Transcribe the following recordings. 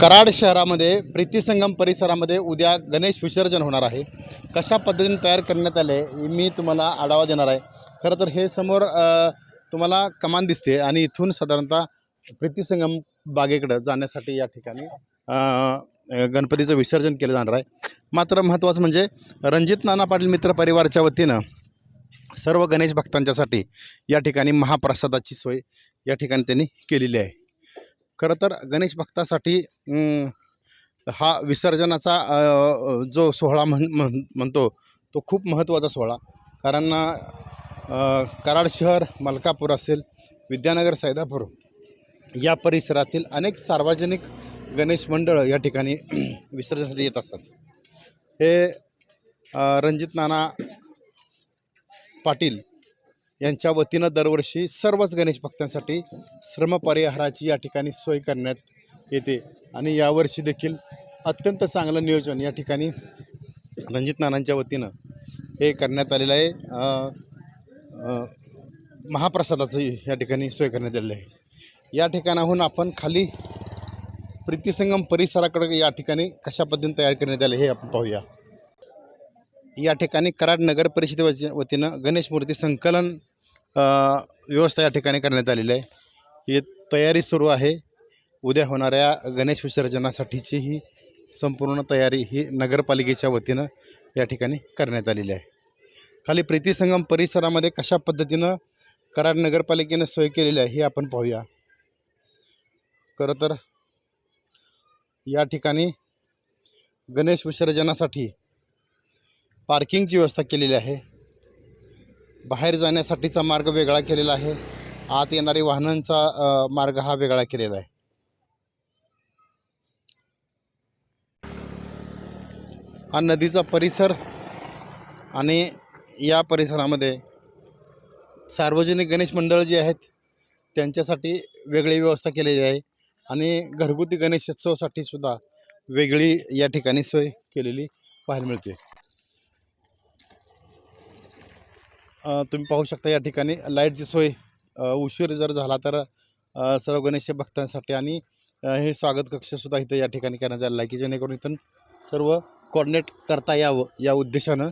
कराड शहरामध्ये प्रीतीसंगम परिसरामध्ये उद्या गणेश विसर्जन होणार आहे. कशा पद्धतीने तयार करण्यात आले मी तुम्हाला आढावा देणार आहे. खरं तर हे समोर तुम्हाला कमान दिसते आणि इथून साधारणतः प्रीतीसंगम बागेकडं जाण्यासाठी या ठिकाणी गणपतीचं विसर्जन केलं जाणार आहे. मात्र महत्त्वाचं म्हणजे रणजित नाना पाटील मित्र परिवारच्या वतीनं सर्व गणेश भक्तांच्यासाठी या ठिकाणी महाप्रसादाची सोय या ठिकाणी त्यांनी केलेली आहे. खरं तर गणेश भक्तासाठी हा विसर्जनाचा जो सोहळा म्हण म्हण म्हणतो तो खूप महत्त्वाचा सोहळा. कारण कराड शहर मलकापूर असेल विद्यानगर सैदापूर या परिसरातील अनेक सार्वजनिक गणेश मंडळं या ठिकाणी विसर्जनासाठी येत असतात. हे रणजित नाना पाटील यांच्या वतीनं दरवर्षी सर्वच गणेश भक्तांसाठी श्रमपरिहाराची या ठिकाणी सोय करण्यात येते. आणि यावर्षी देखील अत्यंत चांगलं नियोजन या ठिकाणी रणजित नानांच्या वतीनं हे करण्यात आलेलं आहे. महाप्रसादाचं या ठिकाणी सोय करण्यात आलेलं आहे. या ठिकाणाहून आपण खाली प्रीतीसंगम परिसराकडे या ठिकाणी कशा पद्धतीने तयार करण्यात आले हे आपण पाहूया. या ठिकाणी कराड नगर परिषदे वतीनं गणेश मूर्ती संकलन व्यवस्था या ठिकाणी करण्यात आलेली आहे. ही तयारी सुरू आहे. उद्या होणाऱ्या गणेश विसर्जनासाठीची ही संपूर्ण तयारी ही नगरपालिकेच्या वतीनं या ठिकाणी करण्यात आलेली आहे. खाली प्रीतीसंगम परिसरामध्ये कशा पद्धतीनं कराड नगरपालिकेनं सोय केलेली आहे हे आपण पाहूया. खरं तर या ठिकाणी गणेश विसर्जनासाठी पार्किंगची व्यवस्था केलेली आहे. बाहेर जाण्यासाठीचा मार्ग वेगळा केलेला आहे. आत येणारी वाहनांचा मार्ग हा वेगळा केलेला आहे. हा नदीचा परिसर आणि या परिसरामध्ये सार्वजनिक गणेश मंडळ जी आहेत त्यांच्यासाठी वेगळी व्यवस्था केलेली आहे आणि घरगुती गणेशोत्सवासाठी सुद्धा वेगळी या ठिकाणी सोय केलेली पाहायला मिळते. तुम्ही पाहू शकता या ठिकाणी लाईटची सोय उशीर जर झाला तर सर्व गणेश भक्तांसाठी आणि हे स्वागत कक्षसुद्धा इथं या ठिकाणी करण्यात आलेलं आहे की जेणेकरून इथून सर्व कॉर्डिनेट करता यावं या उद्देशानं.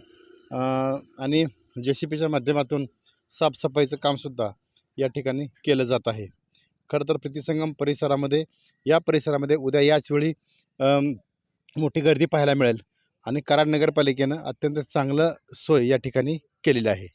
आणि जे सी पीच्या माध्यमातून साफसफाईचं कामसुद्धा या ठिकाणी केलं जात आहे. खरं तर प्रीतीसंगम परिसरामध्ये या परिसरामध्ये उद्या याच वेळी मोठी गर्दी पाहायला मिळेल. आणि कराड नगरपालिकेनं अत्यंत चांगलं सोय या ठिकाणी केलेली आहे.